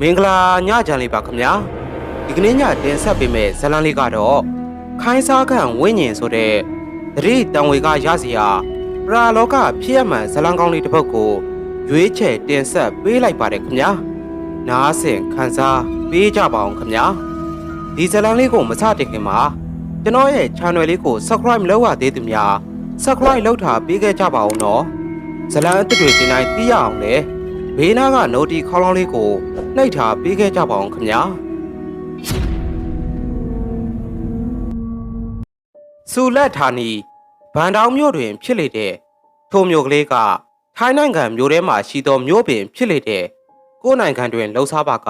မင်္ဂလာညချမ်းလေးပါခင်ဗျာဒီကနေ့ညတင်ဆက်ပေးမယ့်ဇာတ်လမ်းလေးကတော့ခိုင်းစားခံဝိညာဉ်ဆိုတဲ့သတိတံဝေကရစီယာပရာလောကဖြစ်ရမှန်ဇာတ်လမ်းကောင်းလေးတစ်ပုဒ်ကိုရွေးချယ်တင်ဆက်ပေးလိုက်ပါတယ်ခင်ဗျာနားဆင်ခံစားပေးကြပါအောင်ခင်ဗျာဒီဇာတ်လမ်းလေးကိုမစတင်ခင်မှာကျွန်တော်ရဲ့ channel လေးကို subscribe မလုပ်ရသေးသူများ subscribe လုပ်ထားပေးခဲ့ကြပါဦးနော်ဇာတ်လမ်းအသစ်တွေတင်တိုင်းသိရအောင်လေဘေးနားက notification ခေါင်းလောင်းလေးကို နှိပ်ထားပေးခဲ့ကြပါအောင်ခင်ဗျာစူလက်ဌာနီဗန်တောင်မြို့တွင် ဖြစ်လေတဲ့ထိုမြို့ကလေးကထိုင်းနိုင်ငံမြို့ထဲမှာရှိသောမြို့ပင် ဖြစ်လေတဲ့ကိုယ်နိုင်ငံတွင်လှုပ်ရှားပါက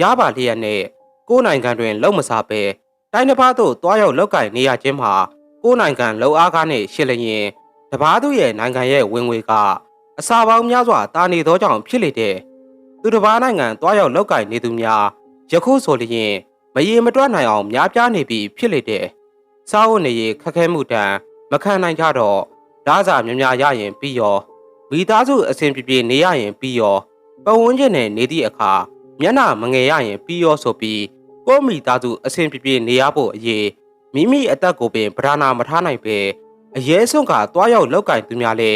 ရပါလျက်နဲ့ကိုယ်နိုင်ငံတွင်လှုပ်မစားပဲတိုင်းတစ်ပါးသို့တွားရောက်လောက်ကင်နေရခြင်းမှာကိုယ်နိုင်ငံလှုပ်အားကားနှင့်ရှစ်လျင်တပားသူရဲ့နိုင်ငံရဲ့ဝင်ငွေကအစာပေါင်းများစွာတာနေသောကြောင့်ဖြစ်လေတဲ့ သူတစ်ပါးနိုင်ငံတွားရောက်လောက်ကင်နေသူများယခုဆိုလျင်မရေမတွက်နိုင်အောင်များပြားနေပြီဖြစ်လေတဲ့စားဝတ်နေရေးခက်ခဲမှုတန်မခံနိုင်ကြတော့ဓာစာများများရရင်ပြီးရောမိသားစုအစဉ်ပြေပြေနေရရင်ပြီးရောပတ်ဝန်းကျင်နဲ့နေသည့်အခါမျက်နှာမငယ်ရရင်ပြီးရောဆိုပြီးကိုယ့်မိသားစုအစဉ်ပြေပြေနေရဖို့အရေးမိမိအသက်ကိုပင်ဗဒနာမထားနိုင်ပဲအရေးဆုံးကတွားရောက်လောက်ကင်သူများလဲ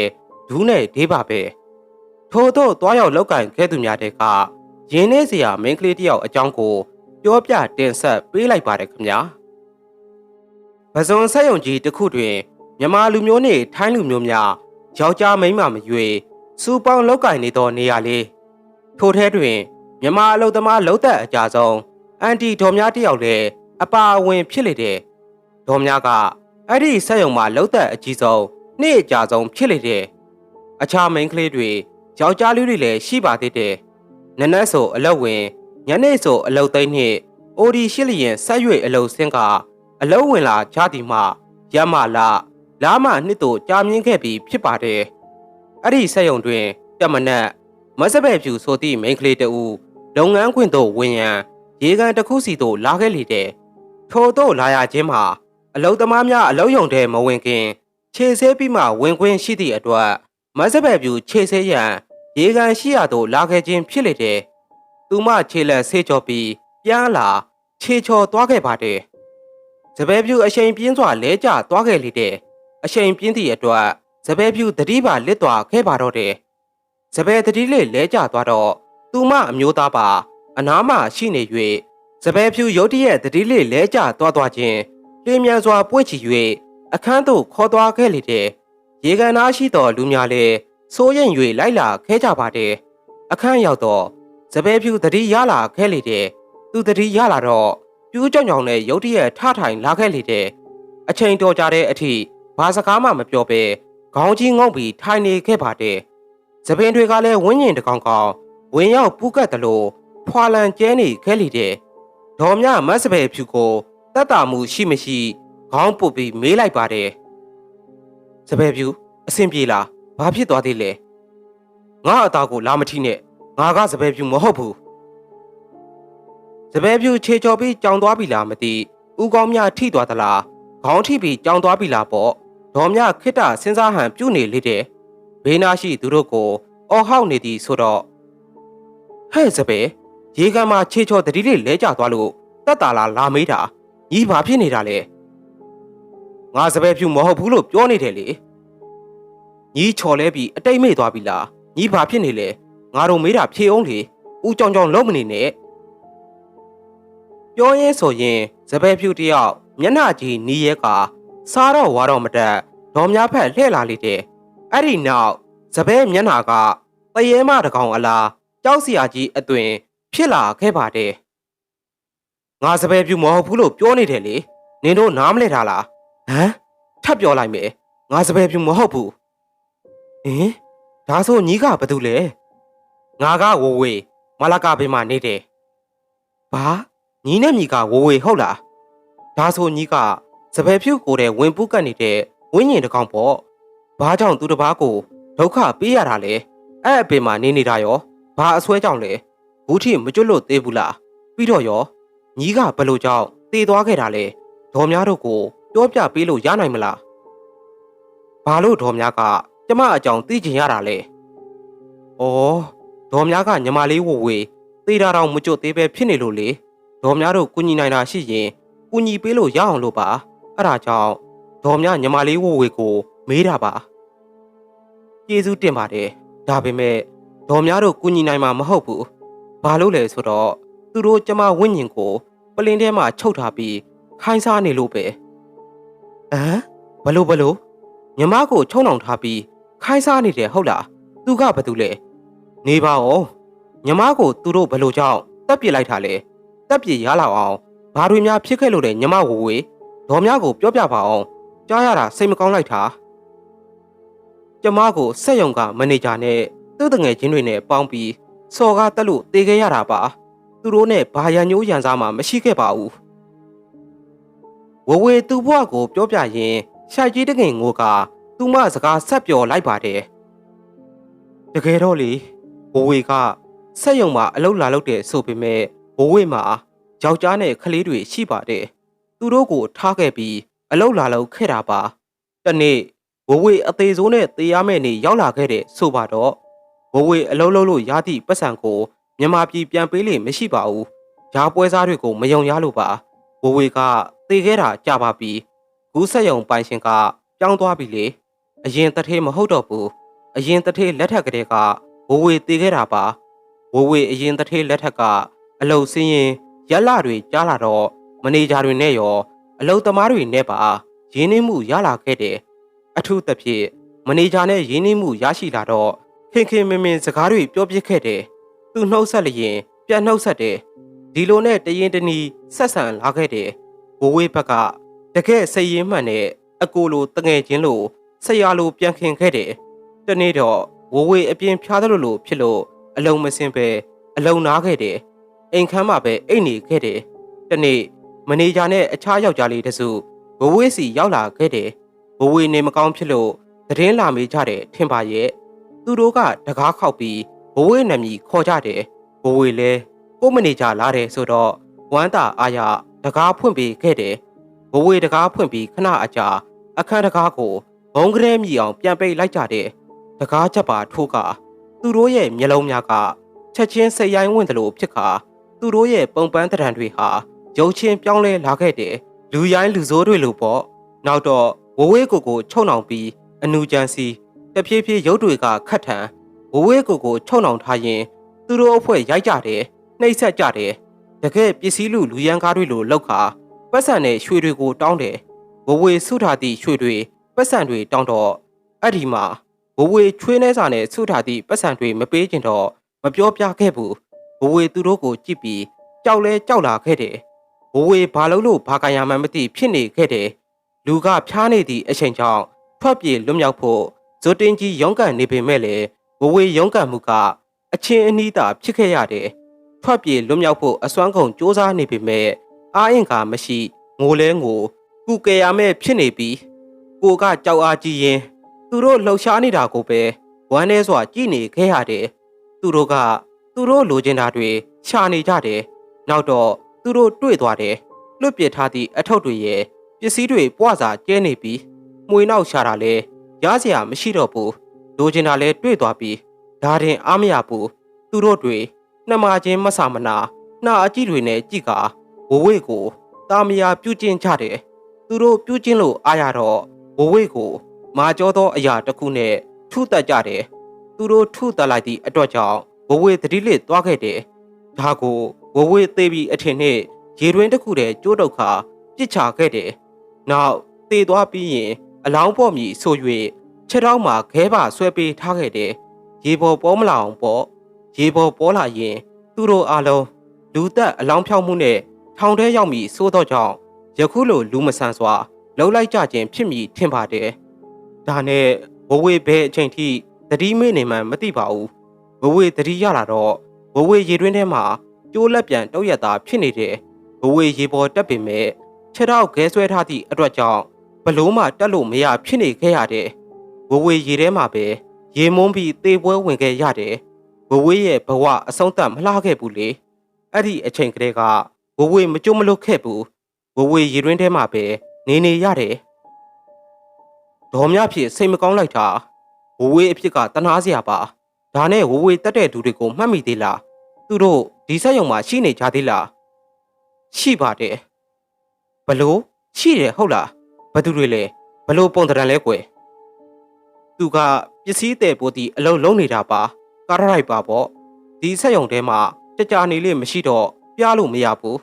ဒူးနဲ့ဒေးပါပဲ ထို့သောတွားရောက်လောက်ကင်ခဲ့သူများတဲ့ကရင်းနှင်းစရာမင်းကလေးတစ်ယောက်အကြောင်းကိုပြောပြတင်ဆက်ပေးလိုက်ပါတယ်ခင်ဗျာပဇွန်ဆက်ယုံကြီးတစ်ခုတွင်မြန်မာလူမျိုးနှင့်ထိုင်းလူမျိုးများယောက်ျားမိန်းမမရွေစူပေါင်းလောက်ကင်နေသောနေရာလေးထိုထဲတွင်မြန်မာအလုသမားလုံးသက်အကြဆုံးအန်တီဒေါ်များတစ်ယောက်လည်းအပါအဝင်ဖြစ်လေတဲ့ဒေါ်များကအဲ့ဒီဆက်ယုံမှာလုံးသက်အကြီးဆုံးနေ့အကြဆုံးဖြစ်လေတဲ့အခြားမိန်းကလေးတွေ ယောက်ျားလေးတွေလည်းရှိပါသေးတယ်။နနက်ဆိုအလောက်ဝင်ညနေဆိုအလောက်သိမ့်နှင့်အိုဒီရှိလျင်ဆက်၍အလောက်ဆင်းကအလောက်ဝင်လာကြသည်မှရမလာလာမနှစ်တို့ကြာမြင့်ခဲ့ပြီးဖြစ်ပါတယ်။အဲ့ဒီဆက်ယုံတွင်တမနက်မစပယ်ဖြူဆိုသည့်မိန်းကလေးတဦးလုပ်ငန်းခွင်သို့ဝင်ရန်ရေကန်တစ်ခုစီသို့လာခဲ့လေတဲ့ထို့သို့လာရခြင်းမှာအလုသမားများအလုံးယုံတဲ့မဝင်ခင် ခြေဆဲပြီးမှဝင်ခွင့်ရှိသည့်အတွက်မစပယ်ဖြူခြေဆဲရန် ရေကန်ရှိရသို့လာခဲ့ခြင်းဖြစ်လေတဲ့။သူမခြေလက်ဆေးချော်ပြီးပြန်လာခြေချော်သွားခဲ့ပါတယ်။စပယ်ဖြူအရှိန်ပြင်းစွာလဲကျသွားခဲ့လေတဲ့အရှိန်ပြင်းသည့်အတွက်စပယ်ဖြူတတိပါလစ်သွားခဲ့ပါတော့တယ်။စပယ်တတိလေးလဲကျသွားတော့သူမအမျိုးသားပါအနားမှရှိနေ၍စပယ်ဖြူရုတ်တရက်တတိလေးလဲကျသွားသွားခြင်းလင်းမြန်စွာပွင့်ချီ၍အခန်းသို့ခေါ်သွားခဲ့လေတဲ့ရေကန်သားရှိသောလူများလည်း စိုးရင်၍လိုက်လာခဲကြပါတယ်အခန်းရောက်တော့စပယ်ဖြူတတိရလာခဲလေတဲ့သူတတိရလာတော့ပြူးကြောင်ကြောင်နဲ့ရုတ်တရက်ထထိုင်လာခဲ့လေတဲ့အချိန်တော်ကြတဲ့အထိဘာစကားမှမပြောဘဲခေါင်းကြီးငုံပြီးထိုင်နေခဲ့ပါတယ်စပင်တွေကလည်းဝင်းညင်တကောင်ကောင်ဝင်ရောက်ပူးကတ်တယ်လို့ဖွာလန်ကျဲနေခဲလေတဲ့ဒေါ်မြမတ်စပယ်ဖြူကိုတတ်တာမှုရှိမရှိခေါင်းပုတ်ပြီးမေးလိုက်ပါတယ်စပယ်ဖြူအဆင်ပြေလား ဘာဖြစ်သွားသေးလဲငါအသားကိုလာမထိနဲ့ငါကစပယ်ဖြူမဟုတ်ဘူးစပယ်ဖြူခြေချော်ပြီးကြောင်သွားပြီလားမသိဥကောင်းများထိသွားသလားခေါင်းထိပြီးကြောင်သွားပြီလားပေါ့ဒေါ်မြခိတ္တစဉ်းစားဟန်ပြုတ်နေလေတဲ့ဘေးနာရှိသူတို့ကိုအော်ဟောက်နေသည်ဆိုတော့ဟဲ့စပယ်ရေကန်မှာခြေချော်တတိလေးလဲကျသွားလို့တတ်တာလားလာမေးတာညီဘာဖြစ်နေတာလဲငါစပယ်ဖြူမဟုတ်ဘူးလို့ပြောနေတယ်လေ ညီချော်လဲပြီးအတိတ်မေ့သွားပြီလားညီဘာဖြစ်နေလဲငါတို့မေးတာဖြေအောင်လေဦးကြောင်ကြောင်လုံးမနေနဲ့ပြောရင်းဆိုရင်စပယ်ဖြူတယောက်မျက်နှာကြီးနီးရဲကစားတော့ဝါတော့မတက်ဒေါ်များဖက်လှဲ့လာလေတဲ့အဲ့ဒီနောက်စပယ်မျက်နှာကတရေမတကောင်အလားကြောက်စရာကြီးအသွင်ဖြစ်လာခဲ့ပါတယ်ငါစပယ်ဖြူမဟုတ်ဘူးလို့ပြောနေတယ်လေနင်တို့နားမလဲထားလားဟမ်ထပ်ပြောလိုက်မယ်ငါစပယ်ဖြူမဟုတ်ဘူး ဟင်ဒါဆိုညီကဘာတူလဲငါကဝဝေမလာကဘေးမှာနေတယ်ဘာညီနဲ့ညီကဝဝေဟုတ်လားဒါဆိုညီကစပယ်ဖြူကိုတဲ့ဝင်ပူးကတ်နေတဲ့ဝင်းညင်တကောင်ပေါ့ဘာကြောင့်သူတစ်ပါးကိုဒုက္ခပေးရတာလဲအဲ့အပင်မှာနေနေတာရောဘာအစွဲကြောင့်လဲဘူးထိမကျွတ်လို့သေးဘူးလားပြီးတော့ရောညီကဘယ်လိုကြောင့်တည်သွားခဲ့တာလဲဒေါ်များတို့ကိုပြောပြပေးလို့ရနိုင်မလားဘာလို့ဒေါ်များက ကျမအကြောင်းသိချင်ရတာလဲ။အော်ဒေါ်များကညီမလေးဝဝေသေတာတောင်မကြွသေးပဲဖြစ်နေလို့လေဒေါ်များတို့ကုညီနိုင်တာရှိရင်ကုညီပေးလို့ရအောင်လို့ပါအဲ့ဒါကြောင့်ဒေါ်များညီမလေးဝဝေကို မေးတာပါကျေးဇူးတင်ပါတယ်ဒါပေမဲ့ဒေါ်များတို့ကုညီနိုင်မှာမဟုတ်ဘူးဘာလို့လဲဆိုတော့သူတို့ကျမဝိညာဉ်ကိုပလင်းထဲမှာချုပ်ထားပြီးခိုင်းစားနေလို့ပဲဟမ်ဘလို့ဘလို့ညီမကိုချုံနှောင်ထားပြီး ခိုင်းစားနေတယ်ဟုတ်လားသူကဘာတူလဲနေပါဦးညီမကိုသူတို့ဘလို့ကြောင့်တက်ပြစ်လိုက်တာလဲတက်ပြစ်ရလောက်အောင်ဘာတွေများဖြစ်ခဲ့လို့လဲညီမဝဝေဒေါ်များကိုပြောပြပါအောင်ကြားရတာစိတ်မကောင်းလိုက်တာကျမကိုစက်ယုံကမန်နေဂျာနဲ့သူ့တငယ်ချင်းတွေနဲ့ပေါင်းပြီးစော်ကားတက်လို့တေခဲ့ရတာပါသူတို့နဲ့ဘာရန်ညိုးရန်စားမှမရှိခဲ့ပါဘူးဝဝေသူ့ဘဝကိုပြောပြရင်ရှာကြီးတငယ်ငိုက သူမစကားဆက်ပြောလိုက်ပါတယ်တကယ်တော့လေဘဝေကဆက်ယုံမှာအလုလာလုတဲ့ဆိုပေမဲ့ဘဝေမှာယောက်ျားနဲ့ကလေးတွေရှိပါတယ်သူတို့ကိုထားခဲ့ပြီးအလုလာလုခဲ့တာပါတနေ့ဘဝေအသေးစိုးနဲ့တေးရမယ့်နေရောက်လာခဲ့တဲ့ဆိုပါတော့ဘဝေအလုံးလုံးလို့ရသည့်ပတ်စံကိုမြန်မာပြည်ပြန်ပေးလိမ့်မရှိပါဘူး။ရားပွဲစားတွေကိုမယုံရလို့ပါ။ဘဝေကတေခဲ့တာကြပါပြီ။ဂူးဆက်ယုံပိုင်ရှင်ကပြောင်းသွားပြီလေ။ အရင်တထေးမဟုတ်တော့ဘူး။အရင်တထေးလက်ထက်ကလေးကဘဝေတေခဲ့တာပါ။ဘဝေအရင်တထေးလက်ထက်ကအလုတ်စင်းရင်ရက်လတွေကြားလာတော့မန်နေဂျာတွေနဲ့ရောအလုတ်သမားတွေနဲ့ပါရင်းနှီးမှုရလာခဲ့တယ်။အထူးသဖြင့်မန်နေဂျာနဲ့ရင်းနှီးမှုရရှိလာတော့ခင်ခင်မင်မင်စကားတွေပြောပြခဲ့တယ်။သူနှုတ်ဆက်လျင်ပြန်နှုတ်ဆက်တယ်။ဒီလိုနဲ့တရင်တနီဆက်ဆံလာခဲ့တယ်။ဘိုးဝေးဘက်ကတကယ်စိတ်ရင်းမှန်နဲ့အကိုလိုတငယ်ချင်းလို ဆရာလိုပြန်ခင်ခဲ့တယ်။တနေ့တော့ဝဝေးအပြင်ဖျားသလိုလိုဖြစ်လို့အလုံးမစင်ပဲအလုံးနားခဲ့တယ်။အိမ်ခမ်းမှာပဲအိတ်နေခဲ့တယ်။တနေ့မန်နေဂျာနဲ့အခြားယောက်ျားလေးတစုဘဝေးစီရောက်လာခဲ့တယ်။ဘဝေးနေမကောင်းဖြစ်လို့သတင်းလာမေးကြတယ်ထင်ပါရဲ့။သူတို့ကတကားခောက်ပြီးဘဝေးနာမည်ခေါ်ကြတယ်ဘဝေးလဲကိုမနေကြလာတယ်ဆိုတော့ဝမ်းသာအားရတကားဖွင့်ပေးခဲ့တယ်ဘဝေးတကားဖွင့်ပြီးခဏအကြာအခန်းတကားကို ဘုံကလေးမြည်အောင်ပြန်ပိတ်လိုက်ကြတယ်တကားချက်ပါထိုးကသူတို့ရဲ့မျက်လုံးများကချက်ချင်းစိတ်ရိုင်းဝင်တယ်လို့ဖြစ်ခါသူတို့ရဲ့ပုံပန်းတံတွေဟာရုပ်ချင်းပြောင်းလဲလာခဲ့တယ်လူရိုင်းလူဆိုးတွေလိုပေါ့နောက်တော့ဝဝေးကိုကိုချုံနှောင်ပြီးအနူကြမ်းစီတဖြည်းဖြည်းရုပ်တွေကခတ်ထန်ဝဝဲကိုကိုချုံနှောင်ထားရင် သူတို့အဖွဲ့ရိုက်ကြတယ်နှိပ်ဆက်ကြတယ်တကယ်ပစ္စည်းလူလူရန်ကားတွေလိုလောက်ခါပတ်စံနဲ့ရွှေတွေကိုတောင်းတယ်ဝဝေဆုထားသည့်ရွှေတွေ ပတ်စံတွေတောင်းတော့အဲ့ဒီမှာဝဝေချွေးနှဲစာနဲ့ဆုထားသည့်ပတ်စံတွေမပေးကျင်တော့မပြောပြခဲ့ဘူးဝဝေသူတို့ကိုကြည့်ပြီးကြောက်လဲကြောက်လာခဲ့တယ်ဝဝေဘာလို့လို့ဘာကရမှန်းမသိဖြစ်နေခဲ့တယ်လူကဖျားနေသည့်အချိန်ကြောင့်ထွက်ပြေးလွတ်မြောက်ဖို့ဇိုတင်ကြီးရုန်းကန်နေပေမဲ့လည်းဝဝေရုန်းကန်မှုကအချင်းအနီးသာဖြစ်ခဲ့ရတယ်။ထွက်ပြေးလွတ်မြောက်ဖို့အစွမ်းကုန်စ조사နေပေမဲ့အာရင်ကမရှိငိုလဲငိုကုကယ်ရမဲ့ဖြစ်နေပြီး ကိုကကြောက်အားကြီးရင်သူတို့လှုပ်ရှားနေတာကိုပဲဝမ်းနေစွာကြည်နေခဲ့ရတယ်။သူတို့ကသူတို့လိုချင်တာတွေရှာနေကြတယ်။နောက်တော့သူတို့တွေ့သွားတယ်။လွတ်ပြစ်ထားသည့်အထုပ်တွေရဲ့ပစ္စည်းတွေပွားစာကျဲနေပြီးမှွေနောက်ရှာတာလဲရစရာမရှိတော့ဘူးလိုချင်တာလဲတွေ့သွားပြီးဒါတင်အားမရဘူးသူတို့တွေနှမချင်းမဆာမနာနှာအကြည့်တွေနဲ့ကြည့်ကာဝဝေးကိုတာမယာပြုတ်ကျင်းကြတယ်သူတို့ပြုတ်ကျင်းလို့အားရတော့ ဝဝေးကို မာကြောသောအရာတစ်ခုနဲ့ထုတက်ကြတယ်သူတို့ထုတက်လိုက်သည့်အတွက်ကြောင့်ဝဝေးသတိလစ်သွားခဲ့တယ်ဒါကိုဝဝေးသေးပြီးအထင်နဲ့ရေတွင်တစ်ခုတည်းကျိုးတုတ်ခါပြစ်ချခဲ့တယ်နောက်သေသွားပြီးရင် အလောင်းပေါ်မြည်ဆို၍ခြေထောက်မှာခဲပါဆွဲပေးထားခဲ့တယ်။ရေပေါ်ပေါ်မလာအောင်ပေါ့။ရေပေါ်ပေါ်လာရင် သူတို့အားလုံးလူသက်အလောင်းဖြောက်မှုနဲ့ထောင်ထဲရောက်မိဆိုးတော့ကြောင့်ယခုလိုလူမဆန်စွာ လှုပ်လိုက်ကြခြင်းဖြစ်မည်ထင်ပါတယ်။ဒါနဲ့ဘဝေဘဲအချိန်ထိတတိမေ့နေမှမသိပါဘူး။ဘဝေတတိရလာတော့ဘဝေရေတွင်းထဲမှာကျိုးလက်ပြန်တောက်ရတာဖြစ်နေတယ်။ဘဝေရေပေါ်တက်ပင်မဲ့ခြေထောက်ခဲဆွဲထားသည့်အတွက်ကြောင့်ဘလို့မှတက်လို့မရဖြစ်နေခဲ့ရတယ်။ဝဝေရေထဲမှာပဲရေမုန်းပြီးသေပွဲဝင်ခဲ့ရတယ်။ဝဝေရဲ့ဘဝအဆုံးသတ်မလှခဲ့ဘူးလေ။အဲ့ဒီအချိန်ကလေးကဝဝေမကြုံမလွတ်ခဲ့ဘူး။ဝဝေရေတွင်းထဲမှာပဲ နေနေရတယ်။ဒေါ်မြဖြစ်စိတ်မကောင်းလိုက်တာဝဝေအဖြစ်ကတနာစရာပါ။ဒါနဲ့ဝဝေတက်တဲ့သူတွေကိုမှတ်မိသေးလား။သူတို့ဒီဒီဆက်ရုံမှာရှိနေကြသေးလားရှိပါတယ်ဘလို့ရှိတယ်ဟုတ်လားဘသူတွေလဲဘလို့ပုံတရံလဲကွယ်သူကပစ္စည်းတဲ့ပို့တီအလုံးလုံးနေတာပါကားရိုက်ပါပေါ့ဒီဆက်ရုံထဲမှာကြကြနေလေမရှိတော့ပြားလို့မရဘူး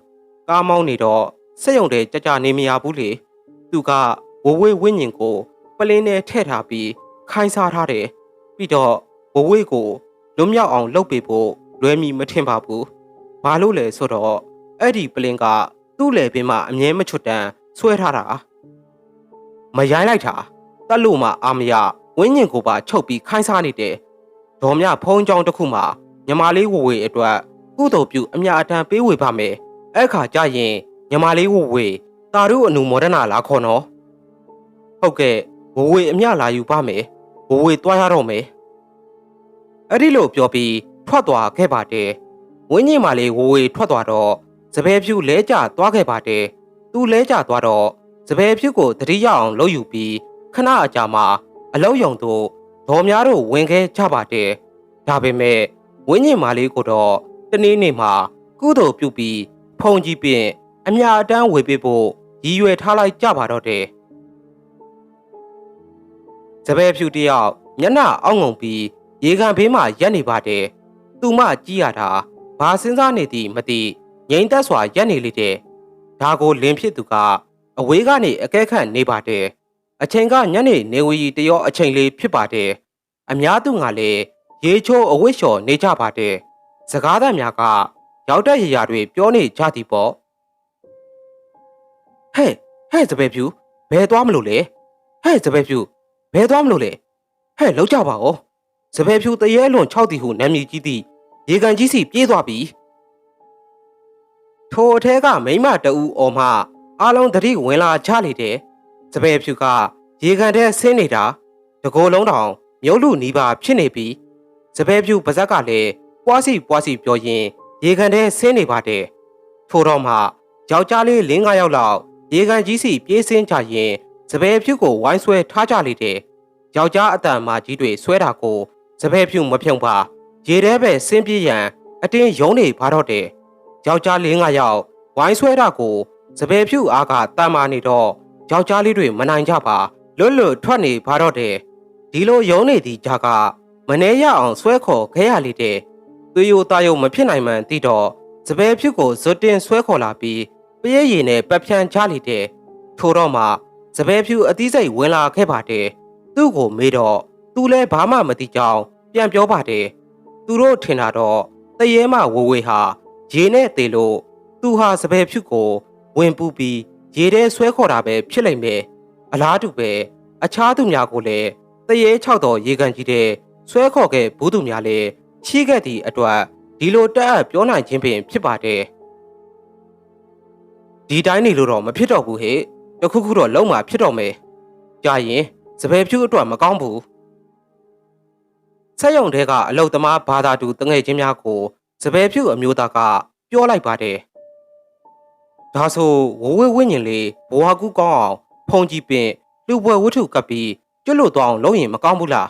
ကားမောင်းနေတော့ဆက်ရုံထဲကြကြနေမရဘူးလေ သူကဝဝေးဝင်းညင်ကိုပလင်းနဲ့ထည့်ထားပြီးခိုင်းစားထားတယ်ပြီးတော့ဝဝေးကိုလွတ်မြောက်အောင်လုပ်ပေးဖို့လွယ်မီမထင်ပါဘူးဘာလို့လဲဆိုတော့အဲ့ဒီပလင်းကသူ့လေပင်မှာအမြဲမချွတ်တန်းဆွဲထားတာမရိုင်းလိုက်တာတက်လို့မှအာမရဝင်းညင်ကိုပါချုပ်ပြီးခိုင်းစားနေတယ်ဒေါ်မြဖုံးကြောင်းတစ်ခုမှာညီမလေးဝဝေးအတွက်ကုသိုလ်ပြုအမြအတမ်းပေးဝေပါမယ်အဲ့ခါကျရင်ညီမလေးဝဝေး တာတို့အနုမောဒနာလာခေါ်နော်ဟုတ်ကဲ့ဝဝေးအမြလာယူပါမယ်ဝဝေးတွားရတော့မယ်အဲ့ဒီလိုပြောပြီးထွက်သွားခဲ့ပါတယ်ဝင်းညင်မလေးဝဝေးထွက်သွားတော့စပယ်ဖြူလဲကျသွားခဲ့ပါတယ်သူလဲကျသွားတော့စပယ်ဖြူကိုတတိယအောင်လှုပ်ယူပြီးခဏအကြာမှာအလုံးယုံတို့ဒေါ်များတို့ဝင်ခဲ့ကြပါတယ်ဒါပေမဲ့ဝင်းညင်မလေးကိုတော့တနေ့နေ့မှာကုသိုလ်ပြုပြီးဖုန်ကြီးပြင်အမြအတမ်းဝေပေးဖို့ ရည်ရွယ်ထားလိုက်ကြပါတော့တယ်စပယ်ဖြူတယောက်မျက်နှာအောက်ငုံပြီးရေကန်ဘေးမှာရက်နေပါတယ်သူမကြည့်ရတာဘာစဉ်းစားနေသည်မသိငိမ့်သက်စွာရက်နေလေတဲ့ဒါကိုလင်းဖြစ်သူကအဝေးကနေအကဲခတ်နေပါတယ်အချိန်ကညနေနေဝီတရောအချိန်လေးဖြစ်ပါတယ်အများသူကလည်းရေချိုးအဝိရှော်နေကြပါတယ်စကားသံများကရောက်တဲ့ရရာတွေပြောနေကြသည်ပေါ့ ဟဲ့ဟဲ့စပယ်ဖြူဘယ်သွားမလို့လဲဟဲ့စပယ်ဖြူဘယ်သွားမလို့လဲဟဲ့လောက်ကြပါဦးစပယ်ဖြူတရေလွန်6တီဟုနာမည်ကြီးသည့်ရေကန်ကြီးစီပြေးသွားပြီထိုအထဲကမိမတအူအော်မှအားလုံးတတိဝင်လာချလေတဲ့စပယ်ဖြူကရေကန်ထဲဆင်းနေတာတကိုယ်လုံးတောင်မြုပ်လူနီးပါဖြစ်နေပြီစပယ်ဖြူပါဇက်ကလည်းပွားစီပွားစီပြောရင်ရေကန်ထဲဆင်းနေပါတယ်ထို့တော့မှယောက်ျားလေး၄၅ယောက်လောက် ရေကန်ကြီးစီပြေးဆင်းကြရင်စပယ်ဖြူကိုဝိုင်းဆွဲထားကြလေတဲ့ယောက်ျားအတန်မာကြီးတွေဆွဲတာကိုစပယ်ဖြူမဖြုံပါရေထဲပဲဆင်းပြေးရန်အတင်းယုံနေပါတော့တယ်ယောက်ျား၄၅ယောက်ဝိုင်းဆွဲတာကိုစပယ်ဖြူအားကတမ်းမာနေတော့ယောက်ျားလေးတွေမနိုင်ကြပါလွတ်လွတ်ထွက်နေပါတော့တယ်ဒီလိုယုံနေသည့်ကြကမနေရအောင်ဆွဲခေါ်ခဲရလေတဲ့သွေးရိုးသားယုံမဖြစ်နိုင်မှန်သိတော့စပယ်ဖြူကိုဇွတ်တင်ဆွဲခေါ်လာပြီး ပရဲရည်နဲ့ပက်ဖြန်းချလေတဲ့ထို့တော့မှစပယ်ဖြူအသီးစိတ်ဝင်လာခဲ့ပါတယ်သူ့ကိုမေးတော့သူလဲဘာမှမသိကြောင်းပြန်ပြောပါတယ်သူတို့ထင်တာတော့တရေမဝဝေဟာရေနဲ့တေလို့သူဟာစပယ်ဖြူကိုဝင်ပူပြီးရေထဲဆွဲခေါ်တာပဲဖြစ်လိမ့်မယ်အလားတူပဲအခြားသူများကိုလည်းတရေ၆တော်ရေကန်ကြီးတဲ့ဆွဲခေါ်ခဲ့ဘူးသူများလည်းရှိခဲ့သည့်အတွက်ဒီလိုတက်အပ်ပြောနိုင်ခြင်းပင်ဖြစ်ပါတယ် ဒီတိုင်းနေလို့တော့မဖြစ်တော့ဘူးဟဲ့တခုခုတော့လုံးမှာဖြစ်တော့မယ်ကြာရင်စပယ်ဖြူအတွက်မကောင်းဘူးဆက်ယုံတဲကအလုတ်သမားဘာသာတူတငယ်ချင်းများကိုစပယ်ဖြူအမျိုးသားကပြောလိုက်ပါတယ်ဒါဆိုဝဝေးဝင်းညင်လေးဘဝကူးကောင်းအောင်ဖုန်ကြီးပင်လူပွဲဝတ္ထုကပ်ပြီးကျွတ်လို့သွားအောင်လုပ်ရင်မကောင်းဘူးလား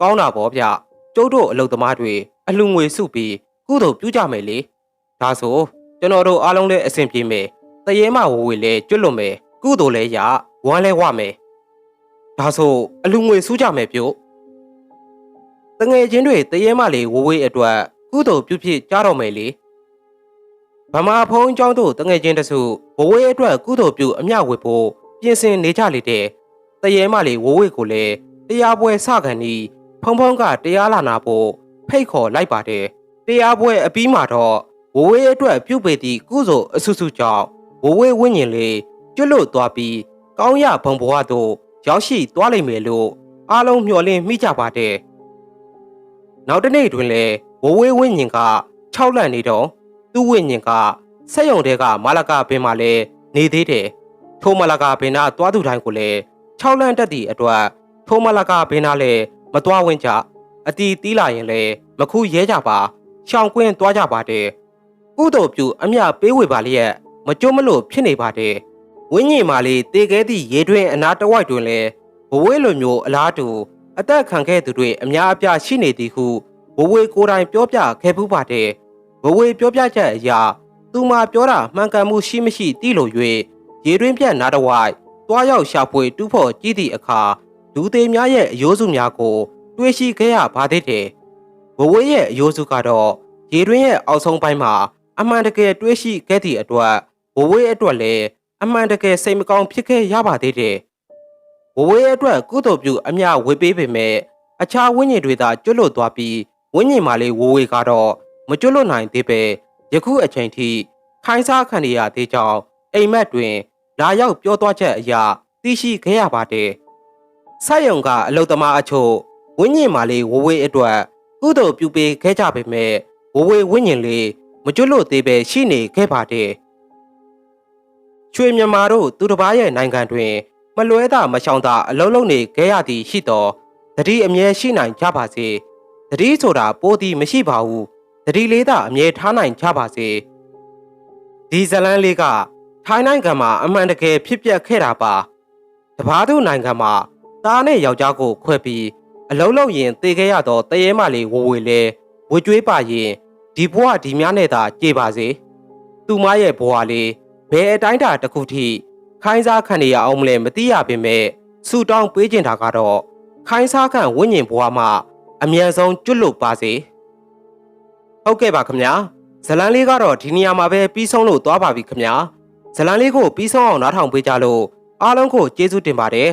ကောင်းတာပေါ့ဗျကျုပ်တို့အလုတ်သမားတွေအလှငွေစုပြီးကုသိုလ်ပြုကြမယ်လေဒါဆို ကျွန်တော်တို့အားလုံးလည်းအဆင်ပြေမယ်တရေမဝဝေးလည်းကျွတ်လို့မယ်ကုသိုလ်လည်းရဝမ်းလည်းဝမယ်ဒါဆိုအလှငွေစုကြမယ်ပြုတ်တငယ်ချင်းတွေတရေမလေးဝဝေးအတွက်ကုသိုလ်ပြုဖြစ်ကြတော့မယ်လေဗမာဖုံးကျောင်းတို့တငယ်ချင်းတစုဝဝေးအတွက်ကုသိုလ်ပြုအမျှဝေဖို့ပြင်ဆင်နေကြလေတဲ့တရေမလေးဝဝေးကိုလည်းတရားပွဲစကန်ဤဖုံဖုံကတရားလာနာဖို့ဖိတ်ခေါ်လိုက်ပါတယ်တရားပွဲအပြီးမှာတော့ ဝဝေးအတွက်ပြုတ်ပေသည့်ကုသိုလ်အဆုစုကြောင့်ဝဝေးဝိညာဉ်လေးကျွတ်လွတ်သွားပြီးကောင်းရဘုံဘဝသို့ရောက်ရှိသွားလိမ့်မယ်လို့အားလုံးမျှော်လင့်မိကြပါတယ်နောက်တစ်နေ့တွင်လည်းဝဝေးဝိညာဉ်က6လန့်နေတော့သူ့ဝိညာဉ်ကဆက်ယုံတဲ့ကမာလကာပင်မှာလည်းနေသေးတယ်ထိုမာလကာပင်နာသွားသူတိုင်းကိုလည်း6လန့်တက်သည့်အတွက်ထိုမာလကာပင်နာလည်းမသွားဝင်ကြအတီးတီးလာရင်လည်းမခုရဲကြပါရှောင်ကွင်းသွားကြပါတယ် ကုသိုလ်ပြုအမြပေးဝေပါလျက်မကြုံမလို့ဖြစ်နေပါတယ်ဝင်းညင်မာလေးတေခဲသည့်ရေတွင်အနာတဝိုက်တွင်လည်းဘဝေးလိုမျိုးအလားတူအသက်ခံခဲ့သူတွေအများအပြားရှိနေသည်ဟုဘဝေးကိုယ်တိုင်ပြောပြခဲ့ပူးပါတယ်ဘဝေပြောပြချက်အရာသူမပြောတာမှန်ကန်မှုရှိမရှိသိလို့၍ရေတွင်းပြတ်နားတစ်ဝိုက်တွားရောက်ရှာဖွေတူးဖော်ကြည့်သည့်အခါလူသေးများရဲ့အယိုးစုများကို တွေးရှိခဲ့ရပါသေးတယ်ဘဝေရဲ့အယိုးစုကတော့ရေတွင်းရဲ့အောက်ဆုံးပိုင်းမှာ အမှန်တကယ်တွေးရှိခဲ့သည့်အတွက်ဘဝေအတွက်လည်းအမှန်တကယ်စိတ်မကောင်းဖြစ်ခဲ့ရပါသေးတယ်ဘဝေအတွက်ကုသိုလ်ပြုအမျှဝေပေးပေမဲ့အခြားဝိညာဉ်တွေသာကျွတ်လွတ်သွားပြီးဝိညာဉ်မာလေးဝဝေကတော့မကျွတ်လွတ်နိုင်သေးပဲယခုအချိန်ထိခိုင်းစားခံရသေးကြောင်းအိမ်မက်တွင်လာရောက်ပြောသွားချက်အရာသိရှိခဲ့ရပါတယ်ဆက်ယုံကအလုတ္တမအချို့ဝိညာဉ်မာလေးဝဝေအတွက်ကုသိုလ်ပြုပေးခဲ့ကြပေမဲ့ဝဝေဝိညာဉ်လေး မကျွတ်လွတ်သေးပဲရှိနေခဲ့ပါတယ်ချွေမြန်မာတို့သူတစ်ပါးရဲ့နိုင်ငံတွင် မလွဲတာမရှောင်တာအလုံးလုံးနေခဲ့ရသည်ရှိသောတတိအမြဲရှိနိုင်ကြပါစေတတိဆိုတာပိုးသည်မရှိပါဘူးတတိလေးသာအမြဲထားနိုင်ကြပါစေဒီဇလန်းလေးကထိုင်းနိုင်ငံမှာအမှန်တကယ်ဖြစ်ပျက်ခဲ့တာပါတပားသူနိုင်ငံမှာသားနဲ့ယောက်ျားကိုခွဲပြီးအလုံးလုံးရင်တေခဲ့ရသောတရေမလေးဝဝေလဲဝေကျွေးပါရင် ဒီဘဝဒီများနဲ့သာကြည်ပါစေသူမရဲ့ဘဝလေးဘယ်အတိုင်းတာတစ်ခုထိခိုင်းစားခံရအောင်မလဲမသိရပေမဲ့ဆူတောင်းပေးကျင်တာကတော့ခိုင်းစားခံဝိညာဉ်ဘဝမှာအမြန်ဆုံးကျွတ်လွတ်ပါစေဟုတ်ကဲ့ပါခင်ဗျာဇလန်းလေးကတော့ဒီနေရာမှာပဲပြီးဆုံးလို့သွားပါပြီခင်ဗျာဇလန်းလေးကိုပြီးဆုံးအောင်နားထောင်ပေးကြလို့အားလုံးကိုကျေးဇူးတင်ပါတယ်